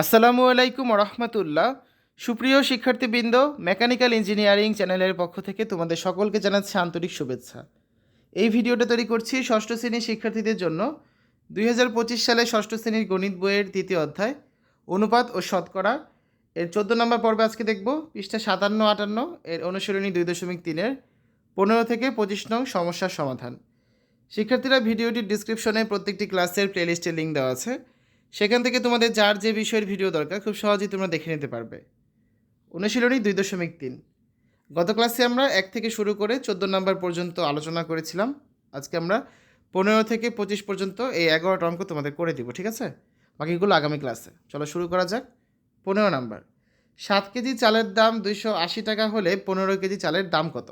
আসসালামু আলাইকুম রহমতুল্লাহ সুপ্রিয় শিক্ষার্থীবৃন্দ, মেকানিক্যাল ইঞ্জিনিয়ারিং চ্যানেলের পক্ষ থেকে তোমাদের সকলকে জানাচ্ছি আন্তরিক শুভেচ্ছা। এই ভিডিওটা তৈরি করছি ষষ্ঠ শ্রেণির শিক্ষার্থীদের জন্য। দুই হাজার পঁচিশ সালে ষষ্ঠ শ্রেণির গণিত বইয়ের দ্বিতীয় অধ্যায়, অনুপাত ও শতকরা। এর চোদ্দ নম্বর পর্বে আজকে দেখব, পৃষ্ঠা সাতান্ন, আটান্ন। এর অনুসরণী দুই দশমিক তিনের। পনেরো থেকে পঁচিশ নং সমস্যার সমাধান। শিক্ষার্থীরা ভিডিওটির ডিসক্রিপশনে প্রত্যেকটি ক্লাসের প্লেলিস্টের লিঙ্ক দেওয়া আছে। সেখান থেকে তোমাদের যার যে বিষয়ের ভিডিও দরকার, খুব সহজেই তোমরা দেখে নিতে পারবে। অনুশীলনী দুই দশমিক তিন। গত ক্লাসে আমরা এক থেকে শুরু করে চোদ্দ নম্বর পর্যন্ত আলোচনা করেছিলাম। আজকে আমরা পনেরো থেকে পঁচিশ পর্যন্ত এই এগারোটা অঙ্ক তোমাদের করে দিব, ঠিক আছে? বাকিগুলো আগামী ক্লাসে। চলো শুরু করা যাক। পনেরো নাম্বার। সাত কেজি চালের দাম দুইশো আশি টাকা হলে পনেরো কেজি চালের দাম কত?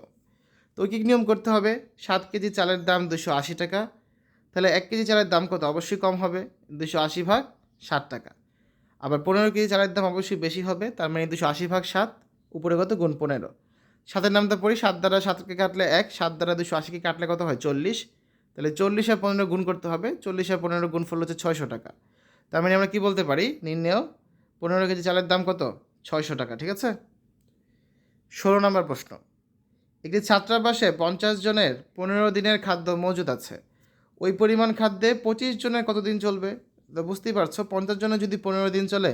তো কী নিয়ম করতে হবে? সাত কেজি চালের দাম দুশো আশি টাকা। তাহলে এক কেজি চালের দাম কত? অবশ্যই কম হবে। দুশো আশি ভাগ ষাট টাকা। আবার পনেরো কেজি চালের দাম অবশ্যই বেশি হবে, তার মানে দুশো আশি ভাগ সাত, উপরে কত? গুণ পনেরো। সাতের নামটা পড়ি, সাত দ্বারা সাতকে কাটলে এক, সাত দ্বারা দুশো আশিকে কাটলে কত হয়? চল্লিশ। তাহলে চল্লিশ আর পনেরো গুণ করতে হবে, চল্লিশ আর পনেরো গুণ ফল হচ্ছে ছয়শো টাকা। তার মানে আমরা কী বলতে পারি? নির্ণেয়, পনেরো কেজি চালের দাম কত? ছয়শো টাকা, ঠিক আছে? ষোলো নম্বর প্রশ্ন। একটি ছাত্রাবাসে পঞ্চাশ জনের পনেরো দিনের খাদ্য মজুদ আছে। ওই পরিমাণ খাদ্যে পঁচিশ জনের কতদিন চলবে? তো বুঝতেই পারছ, পঞ্চাশ জনের যদি পনেরো দিন চলে,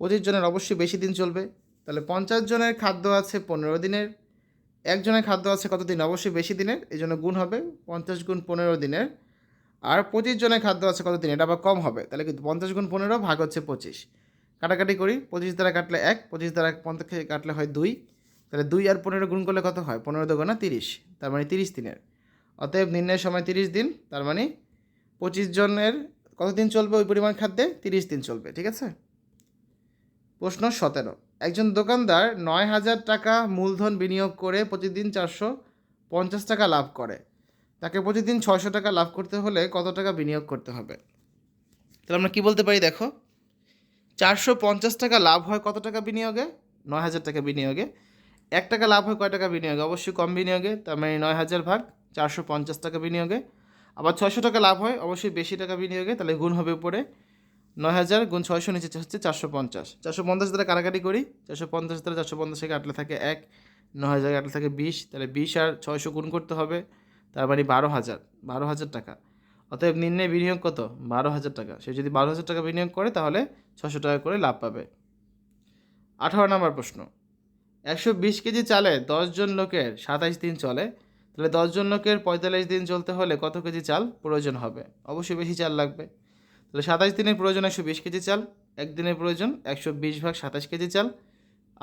পঁচিশ জনের অবশ্যই বেশি দিন চলবে। তাহলে পঞ্চাশ জনের খাদ্য আছে পনেরো দিনের একজনের খাদ্য আছে কত দিন অবশ্যই বেশি দিনের, এই জন্য গুণ হবে পঞ্চাশ গুণ পনেরো দিনের। আর পঁচিশ জনের খাদ্য আছে কতদিন? এটা আবার কম হবে, তাহলে কিন্তু পঞ্চাশ গুণ পনেরো ভাগ হচ্ছে পঁচিশ। কাটাকাটি করি, পঁচিশ দ্বারা কাটলে এক, পঁচিশ দ্বারা পঞ্চাশ কাটলে হয় দুই। তাহলে দুই আর পনেরো গুণ করলে কত হয়? পনেরো দোকানা তিরিশ, তার মানে তিরিশ দিনের। অতএব নির্ণয়ের সময় তিরিশ দিন, তার মানে পঁচিশ জনের কতদিন চলবে ওই পরিমাণ খাদ্যে? তিরিশ দিন চলবে, ঠিক আছে? প্রশ্ন সতেরো। একজন দোকানদার নয় হাজার টাকা মূলধন বিনিয়োগ করে প্রতিদিন চারশো পঞ্চাশ টাকা লাভ করে। তাকে প্রতিদিন ছয়শো টাকা লাভ করতে হলে কত টাকা বিনিয়োগ করতে হবে? তাহলে আমরা কী বলতে পারি দেখো? চারশো পঞ্চাশ টাকা লাভ হয় কত টাকা বিনিয়োগে? নয় হাজার টাকা বিনিয়োগে। এক টাকা লাভ হয় কয় টাকা বিনিয়োগে? অবশ্যই কম বিনিয়োগে, তার মানে নয় হাজার ভাগ চারশো পঞ্চাশ টাকা বিনিয়োগে। আবার ছয়শো টাকা লাভ হয়, অবশ্যই বেশি টাকা বিনিয়োগে, তাহলে গুণ হবে উপরে। নয় হাজার গুণ ছয়শো নিচে হচ্ছে চারশো পঞ্চাশ। চারশো পঞ্চাশ দ্বারা কাটাকাটি করি, চারশো পঞ্চাশ দ্বারা চারশো পঞ্চাশে কাটলে থাকে এক নয় হাজার কাটলে থাকে বিশ, তাহলে বিশ আর ছয়শো গুণ করতে হবে, তার মানে বারো হাজার বারো হাজার টাকা। অতএব নিম্নে বিনিয়োগ কত? বারো হাজার টাকা। সে যদি বারো হাজার টাকা বিনিয়োগ করে, তাহলে ছশো টাকা করে লাভ পাবে। আঠারো নম্বর প্রশ্ন। একশো বিশ কেজি চালে দশজন লোকের সাতাইশ দিন চলে তাহলে দশজন লোকের পঁয়তাল্লিশ দিন চলতে হলে কত কেজি চাল প্রয়োজন হবে? অবশ্যই বেশি চাল লাগবে। তাহলে সাতাশ দিনের প্রয়োজন একশো বিশ কেজি চাল একদিনের প্রয়োজন একশো বিশ ভাগ সাতাশ কেজি চাল,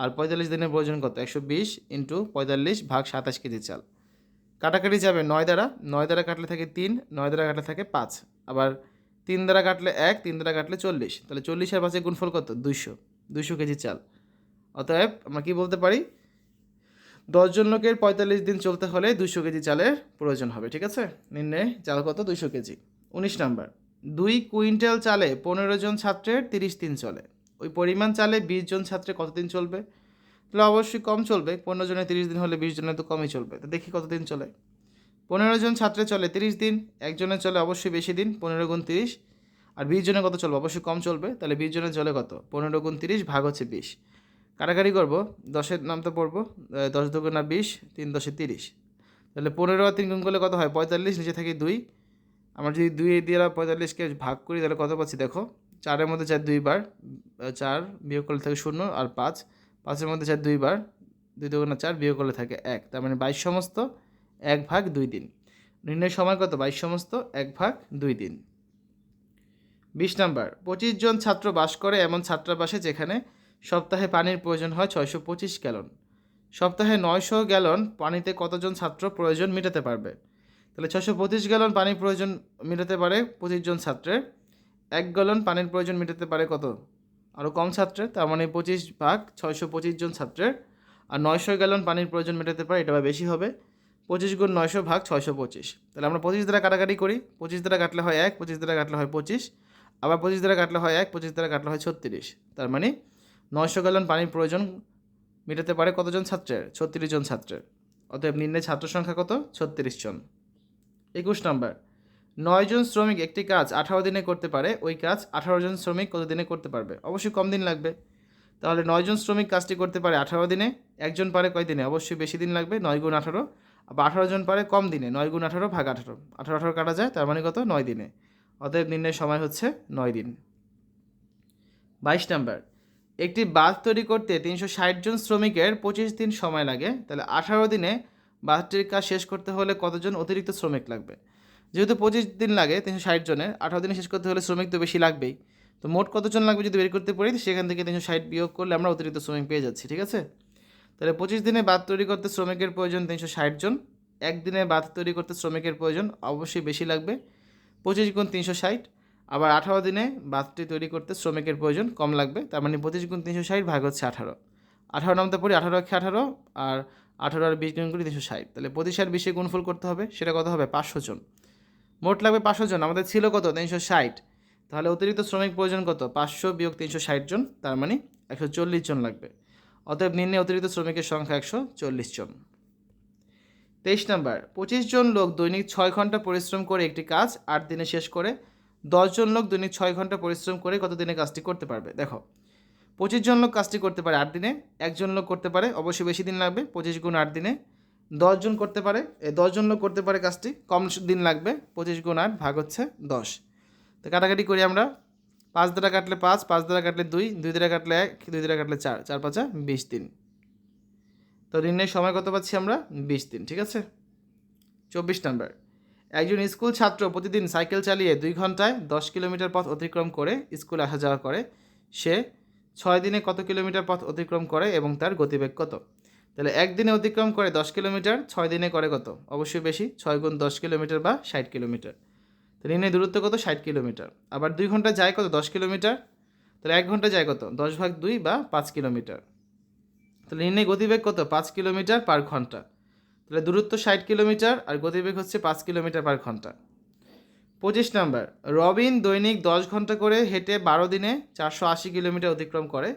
আর পঁয়তাল্লিশ দিনের প্রয়োজন কত? একশো বিশ ইন্টু পঁয়তাল্লিশ ভাগ সাতাশ কেজি চাল। কাটাকাটি যাবে নয় দ্বারা নয় দ্বারা কাটলে থাকে তিন, নয় দ্বারা কাটলে থাকে পাঁচ। আবার তিন দ্বারা কাটলে এক, তিন দ্বারা কাটলে চল্লিশ। তাহলে চল্লিশ আর পাঁচে গুণফল কত? দুইশো দুইশো কেজি চাল। অতএব আমরা কি বলতে পারি? দশজন লোকের পঁয়তাল্লিশ দিন চলতে হলে দুশো কেজি চালের প্রয়োজন হবে, ঠিক আছে? নির্ণয় চাল কত? দুইশো কেজি। উনিশ নাম্বার, দুই কুইন্টাল চালে পনেরো জন ছাত্রের তিরিশ দিন চলে। ওই পরিমাণ চালে বিশ জন ছাত্রের কতদিন চলবে? তাহলে অবশ্যই কম চলবে, পনেরো জনের তিরিশ দিন হলে বিশ জনের তো কমই চলবে। তো দেখি কতদিন চলে। পনেরো জন ছাত্রে চলে তিরিশ দিন একজনের চলে অবশ্যই বেশি দিন, পনেরো গুণ তিরিশ। আর বিশ জনের কত চলবে? অবশ্যই কম চলবে। তাহলে বিশ জনের চলে কত? পনেরো গুণ তিরিশ ভাগ হচ্ছে বিশ। কাটাকাটি করব, দশের নাম তো পড়ব দশ দুগুণা বিশ, তিন দশে তিরিশ। তাহলে পনেরো আর তিন গুণ করলে কত হয়? পঁয়তাল্লিশ, নিচে থাকে দুই। আমরা যদি দুই দিয়ে পঁয়তাল্লিশকে ভাগ করি, তাহলে কত পাচ্ছি দেখো? চারের মধ্যে চার দুইবার চার বিয়োগ করলে থাকে শূন্য আর পাঁচ। পাঁচের মধ্যে চার দুইবার দুই দুগুণা চার বিয়োগ করলে থাকে এক। তার মানে বাইশ সমস্ত, এক ভাগ দুই দিন। নির্ণয় সময় কত? বাইশ সমস্ত, এক ভাগ দুই দিন। বিশ নাম্বার, পঁচিশ জন ছাত্র বাস করে এমন ছাত্রাবাসে যেখানে সপ্তাহে পানির প্রয়োজন হয় ছয়শো পঁচিশ গ্যালন। সপ্তাহে নয়শো গ্যালন পানিতে কতজন ছাত্র প্রয়োজন মেটাতে পারবে? তাহলে ছশো পঁচিশ গ্যালন পানির প্রয়োজন মেটাতে পারে পঁচিশ জন ছাত্রের। এক গ্যালন পানির প্রয়োজন মেটাতে পারে কত? আরও কম ছাত্রের, তার মানে পঁচিশ ভাগ ছয়শো পঁচিশ জন ছাত্রের। আর নয়শো গ্যালন পানির প্রয়োজন মেটাতে পারে, এটা বেশি হবে, পঁচিশ গুণ নয়শো ভাগ ছয়শো পঁচিশ। তাহলে আমরা পঁচিশ দ্বারা কাটাকাটি করি, পঁচিশ দ্বারা কাটলে হয় এক, পঁচিশ দ্বারা কাটলে হয় পঁচিশ, আবার পঁচিশ দ্বারা কাটলে হয় এক, পঁচিশ দ্বারা কাটলে হয় ছত্রিশ, তার মানে নয়শো গ্যালন পানির প্রয়োজন মেটাতে পারে কতজন ছাত্রের? ছত্রিশ জন ছাত্রের। অতএব নিম্নে ছাত্র সংখ্যা কত? ছত্রিশ জন। একুশ নম্বর, নয় জন শ্রমিক একটি কাজ আঠারো দিনে করতে পারে, ওই কাজ আঠারো জন শ্রমিক কত দিনে করতে পারবে? অবশ্যই কম দিন লাগবে। তাহলে নয় জন শ্রমিক কাজটি করতে পারে আঠারো দিনে, একজন পারে কয় দিনে? অবশ্যই বেশি দিন লাগবে, নয় গুণ আঠারো। আবার আঠারো জন পারে কম দিনে, নয় গুণ আঠারো ভাগ আঠারো। আঠারো আঠারো কাটা যায়, তার মানে কত? নয় দিনে। অতএব নির্ণয়ের সময় হচ্ছে নয় দিন। বাইশ নাম্বার একটি বাঁধ তৈরি করতে তিনশো ষাট জন শ্রমিকের পঁচিশ দিন সময় লাগে। তাহলে আঠারো দিনে বাঁধটির কাজ শেষ করতে হলে কতজন অতিরিক্ত শ্রমিক লাগবে? যেহেতু পঁচিশ দিন লাগে তিনশো ষাট জনের, আঠারো দিনে শেষ করতে হলে শ্রমিক তো বেশি লাগবেই। তো মোট কতজন লাগবে যদি বের করতে পারি সেখান থেকে তিনশো ষাট বিয়োগ করলে আমরা অতিরিক্ত শ্রমিক পেয়ে যাচ্ছি, ঠিক আছে? তাহলে পঁচিশ দিনে বাঁধ তৈরি করতে শ্রমিকের প্রয়োজন তিনশো ষাট জন, একদিনে বাঁধ তৈরি করতে শ্রমিকের প্রয়োজন অবশ্যই বেশি লাগবে। পঁচিশ গুণ তিনশো ষাট আবার আঠারো দিনে বাঁধটি তৈরি করতে শ্রমিকের প্রয়োজন কম লাগবে, তার মানে পঁচিশ গুণ তিনশো ষাট ভাগ হচ্ছে আঠারো। আঠারো নামতে পড়ি আঠারো একে আঠারো আর আঠারো আর বিশ গুণ করি তিনশো ষাট। তাহলে পঁচিশ আর বিশে গুণফল করতে হবে, সেটা কত হবে? পাঁচশো জন। মোট লাগবে পাঁচশো জন, আমাদের ছিল কত? তিনশো ষাট। তাহলে অতিরিক্ত শ্রমিক প্রয়োজন কত? পাঁচশো বিয়োগ তিনশো ষাট জন, তার মানে একশো চল্লিশ জন লাগবে। অতএব নিম্নে অতিরিক্ত শ্রমিকের সংখ্যা একশো চল্লিশ জন। তেইশ নাম্বার, পঁচিশ জন লোক দৈনিক ছয় ঘণ্টা পরিশ্রম করে একটি কাজ, আট দিনে শেষ করে দশজন লোক দৈনিক ছয় ঘণ্টা পরিশ্রম করে কত দিনে কাজটি করতে পারবে? দেখো পঁচিশ জন লোক কাজটি করতে পারে আট দিনে, একজন লোক করতে পারে অবশ্যই বেশি দিন লাগবে, পঁচিশ গুণ আট দিনে। দশজন করতে পারে দশজন লোক করতে পারে কাজটি, কম দিন লাগবে, পঁচিশ গুণ আট ভাগ হচ্ছে দশ। তো কাটাকাটি করি আমরা, পাঁচ দ্বারা কাটলে পাঁচ পাঁচ দ্বারা কাটলে দুই দুই দ্বারা কাটলে এক, দুই দ্বারা কাটলে চার চার পাঁচা বিশ দিন। তো ঋণের সময় কত পাচ্ছি আমরা? বিশ দিন, ঠিক আছে? চব্বিশ নাম্বার। একজন স্কুল ছাত্র প্রতিদিন সাইকেল চালিয়ে দুই ঘন্টায় দশ কিলোমিটার পথ অতিক্রম করে স্কুল আসা যাওয়া করে, সে ছয় দিনে কত কিলোমিটার পথ অতিক্রম করে এবং তার গতিবেগ কত? তাহলে একদিনে অতিক্রম করে দশ কিলোমিটার, ছয় দিনে করে কত? অবশ্যই বেশি, ছয় গুণ দশ কিলোমিটার বা ষাট কিলোমিটার। তো ঋণের দূরত্ব কত? ষাট কিলোমিটার। আবার দুই ঘণ্টা যায় কত? দশ কিলোমিটার। তাহলে এক ঘণ্টা যায় কত? দশ ভাগ দুই বা পাঁচ কিলোমিটার। তাহলে ঋণের গতিবেগ কত? পাঁচ কিলোমিটার পার ঘণ্টা। তাহলে দূরত্ব ষাট কিলোমিটার আর গতিবেগ হচ্ছে পাঁচ কিলোমিটার পার ঘণ্টা। পঁচিশ নাম্বার, রবিন দৈনিক দশ ঘণ্টা করে হেঁটে বারো দিনে চারশো আশি কিলোমিটার অতিক্রম করে।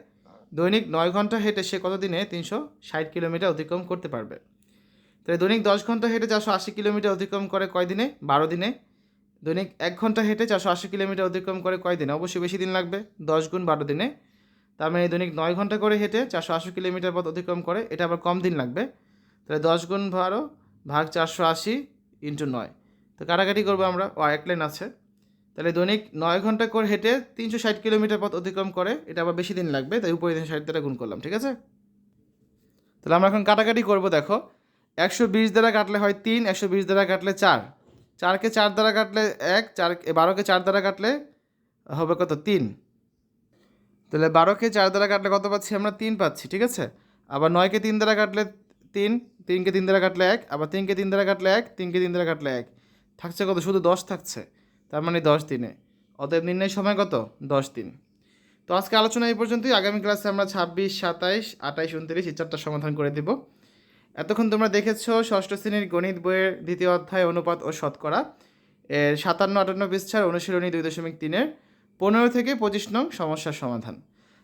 দৈনিক নয় ঘণ্টা হেঁটে সে কত দিনে? তিনশো ষাট কিলোমিটার অতিক্রম করতে পারবে। তাহলে দৈনিক দশ ঘণ্টা হেঁটে চারশো আশি কিলোমিটার অতিক্রম করে কয় দিনে? বারো দিনে। দৈনিক এক ঘণ্টা হেঁটে চারশো আশি কিলোমিটার অতিক্রম করে কয় দিনে? অবশ্যই বেশি দিন লাগবে, দশ গুণ বারো দিনে। তার মানে দৈনিক নয় ঘণ্টা করে হেঁটে চারশো আশি কিলোমিটার পথ অতিক্রম করে, এটা আবার কম দিন লাগবে। তাহলে দশ গুণ বারো ভাগ চারশো আশি ইন্টু নয়। তো কাটাকাটি করব আমরা, ও এক লাইন আছে। তাহলে দৈনিক নয় ঘণ্টা করে হেঁটে তিনশো ষাট কিলোমিটার পথ অতিক্রম করে, এটা আবার বেশি দিন লাগবে, তাই উপরে ষাট দ্বারা গুণ করলাম, ঠিক আছে? তাহলে আমরা এখন কাটাকাটি করব, দেখো। একশো বিশ দ্বারা কাটলে হয় তিন, একশো বিশ দ্বারা কাটলে চার। চারকে চার দ্বারা কাটলে এক, চার বারোকে চার দ্বারা কাটলে হবে কত? তিন। তাহলে বারোকে চার দ্বারা কাটলে কত পাচ্ছি আমরা? তিন পাচ্ছি, ঠিক আছে? আবার নয়কে তিন দ্বারা কাটলে তিন, তিনকে তিন দ্বারা কাটলে এক, আবার তিনকে তিন দ্বারা কাটলে এক, তিনকে তিন দ্বারা কাটলে এক। থাকছে কত? শুধু দশ থাকছে। তার মানে দশ দিনে অতএব নির্ণয় সময় কত? দশ দিন তো আজকে আলোচনা এই পর্যন্তই। আগামী ক্লাসে আমরা ছাব্বিশ, সাতাইশ, আঠাইশ, উনত্রিশ এই চারটা সমাধান করে দেব। এতক্ষণ তোমরা দেখেছ ষষ্ঠ শ্রেণির গণিত বইয়ের দ্বিতীয় অধ্যায় অনুপাত ও শতকরা। এর সাতান্ন, আটান্ন পৃষ্ঠার অনুশীলনী দুই দশমিক তিনের। পনেরো থেকে পঁচিশ নং সমস্যার সমাধান।